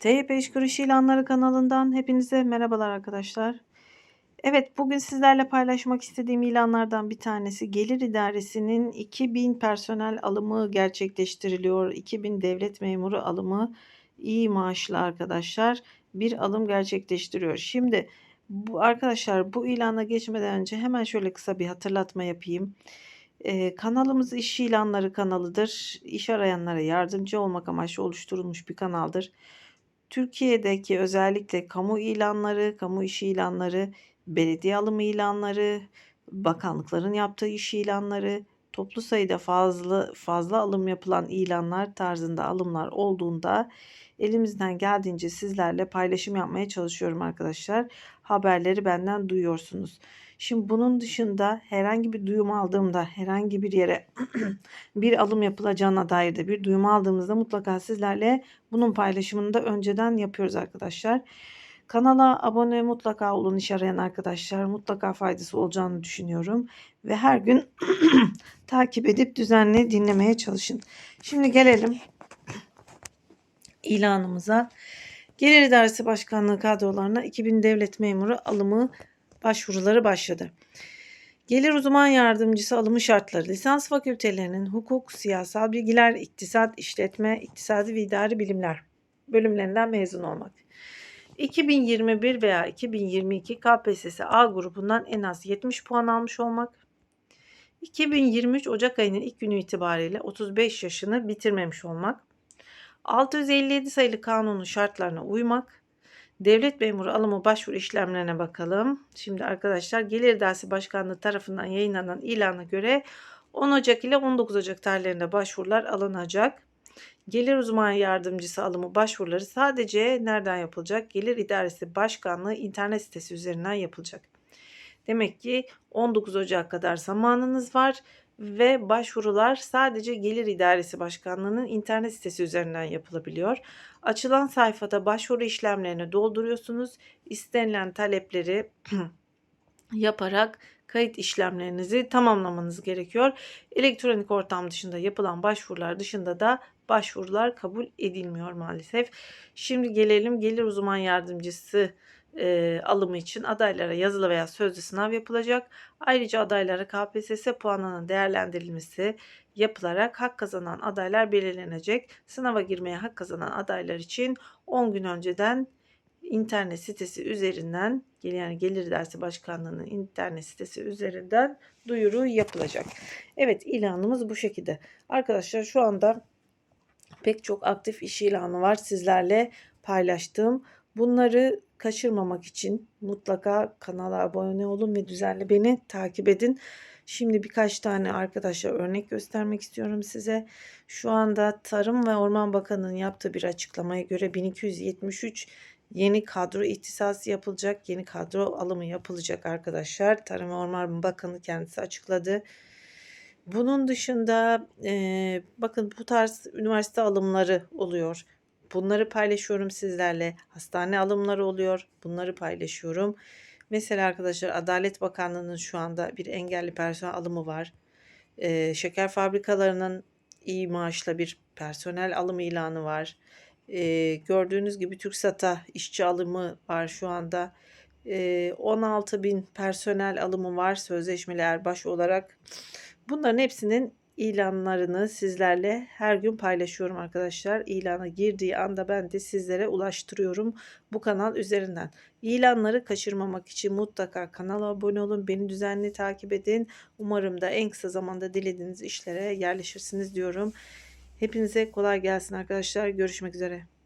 TYP Kuruş İlanları kanalından hepinize merhabalar arkadaşlar. Evet bugün sizlerle paylaşmak istediğim ilanlardan bir tanesi Gelir İdaresi'nin 2000 personel alımı gerçekleştiriliyor. 2000 devlet memuru alımı iyi maaşlı arkadaşlar bir alım gerçekleştiriyor. Şimdi bu arkadaşlar bu ilana geçmeden önce hemen şöyle kısa bir hatırlatma yapayım. Ee, kanalımız iş ilanları kanalıdır. İş arayanlara yardımcı olmak amaçlı oluşturulmuş bir kanaldır. Türkiye'deki özellikle kamu ilanları, kamu iş ilanları, belediye alımı ilanları, bakanlıkların yaptığı iş ilanları, toplu sayıda fazla fazla alım yapılan ilanlar tarzında alımlar olduğunda elimizden geldiğince sizlerle paylaşım yapmaya çalışıyorum arkadaşlar. Haberleri benden duyuyorsunuz. Şimdi bunun dışında herhangi bir duyum aldığımda herhangi bir yere bir alım yapılacağına dair de bir duyum aldığımızda mutlaka sizlerle bunun paylaşımını da önceden yapıyoruz arkadaşlar. Kanala abone mutlaka olun iş arayan arkadaşlar. Mutlaka faydası olacağını düşünüyorum. Ve her gün takip edip düzenli dinlemeye çalışın. Şimdi gelelim ilanımıza. Gelir İdaresi Başkanlığı kadrolarına 2000 devlet memuru alımı başvuruları başladı. Gelir uzman yardımcısı alımı şartları lisans fakültelerinin hukuk, siyasal bilgiler, iktisat, işletme, iktisadi ve idari bilimler bölümlerinden mezun olmak. 2021 veya 2022 KPSS A grubundan en az 70 puan almış olmak. 2023 Ocak ayının ilk günü itibariyle 35 yaşını bitirmemiş olmak. 657 sayılı kanunun şartlarına uymak. Devlet memuru alımı başvuru işlemlerine bakalım. Şimdi arkadaşlar Gelir İdaresi Başkanlığı tarafından yayınlanan ilana göre 10 Ocak ile 19 Ocak tarihlerinde başvurular alınacak. Gelir uzman yardımcısı alımı başvuruları sadece nereden yapılacak? Gelir İdaresi Başkanlığı internet sitesi üzerinden yapılacak. Demek ki 19 Ocak kadar zamanınız var ve başvurular sadece Gelir İdaresi Başkanlığı'nın internet sitesi üzerinden yapılabiliyor. Açılan sayfada başvuru işlemlerini dolduruyorsunuz. İstenilen talepleri yaparak kayıt işlemlerinizi tamamlamanız gerekiyor. Elektronik ortam dışında yapılan başvurular dışında da başvurular kabul edilmiyor maalesef. Şimdi gelelim gelir uzman yardımcısı e, alımı için adaylara yazılı veya sözlü sınav yapılacak. Ayrıca adaylara KPSS puanının değerlendirilmesi yapılarak hak kazanan adaylar belirlenecek. Sınava girmeye hak kazanan adaylar için 10 gün önceden internet sitesi üzerinden yani Gelir Dersi Başkanlığı'nın internet sitesi üzerinden duyuru yapılacak. Evet ilanımız bu şekilde. Arkadaşlar şu anda pek çok aktif iş ilanı var sizlerle paylaştığım. Bunları kaçırmamak için mutlaka kanala abone olun ve düzenli beni takip edin. Şimdi birkaç tane arkadaşlar örnek göstermek istiyorum size. Şu anda Tarım ve Orman Bakanı'nın yaptığı bir açıklamaya göre 1273 yeni kadro ihtisası yapılacak. Yeni kadro alımı yapılacak arkadaşlar. Tarım ve Orman Bakanı kendisi açıkladı. Bunun dışında e, bakın bu tarz üniversite alımları oluyor. Bunları paylaşıyorum sizlerle. Hastane alımları oluyor. Bunları paylaşıyorum. Mesela arkadaşlar Adalet Bakanlığı'nın şu anda bir engelli personel alımı var. Ee, şeker fabrikalarının iyi maaşla bir personel alımı ilanı var. Ee, gördüğünüz gibi TürkSat'a işçi alımı var şu anda. Ee, 16 bin personel alımı var sözleşmeli erbaş olarak. Bunların hepsinin ilanlarını sizlerle her gün paylaşıyorum arkadaşlar. İlana girdiği anda ben de sizlere ulaştırıyorum bu kanal üzerinden. İlanları kaçırmamak için mutlaka kanala abone olun. Beni düzenli takip edin. Umarım da en kısa zamanda dilediğiniz işlere yerleşirsiniz diyorum. Hepinize kolay gelsin arkadaşlar. Görüşmek üzere.